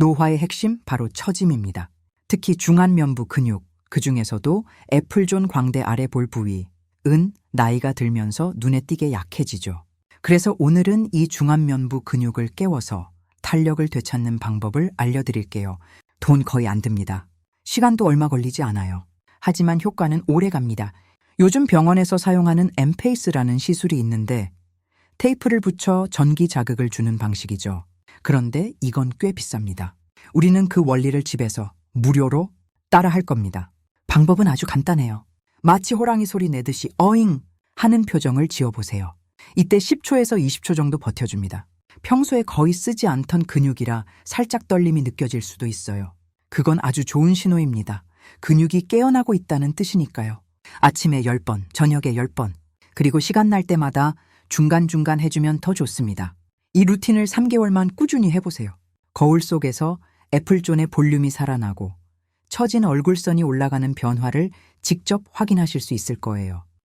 노화의 핵심 바로 처짐입니다. 특히 중안면부 근육, 그 중에서도 애플존 광대 아래 볼 부위, 은 나이가 들면서 눈에 띄게 약해지죠. 그래서 오늘은 이 중안면부 근육을 깨워서 탄력을 되찾는 방법을 알려드릴게요. 돈 거의 안 듭니다. 시간도 얼마 걸리지 않아요. 하지만 효과는 오래 갑니다. 요즘 병원에서 사용하는 엠페이스라는 시술이 있는데 테이프를 붙여 전기 자극을 주는 방식이죠. 그런데 이건 꽤 비쌉니다. 우리는 그 원리를 집에서 무료로 따라 할 겁니다. 방법은 아주 간단해요. 마치 호랑이 소리 내듯이 어잉 하는 표정을 지어보세요. 이때 10초에서 20초 정도 버텨줍니다. 평소에 거의 쓰지 않던 근육이라 살짝 떨림이 느껴질 수도 있어요. 그건 아주 좋은 신호입니다. 근육이 깨어나고 있다는 뜻이니까요. 아침에 10번, 저녁에 10번, 그리고 시간 날 때마다 중간중간 해주면 더 좋습니다. 이 루틴을 3개월만 꾸준히 해보세요. 거울 속에서 애플존의 볼륨이 살아나고 처진 얼굴선이 올라가는 변화를 직접 확인하실 수 있을 거예요.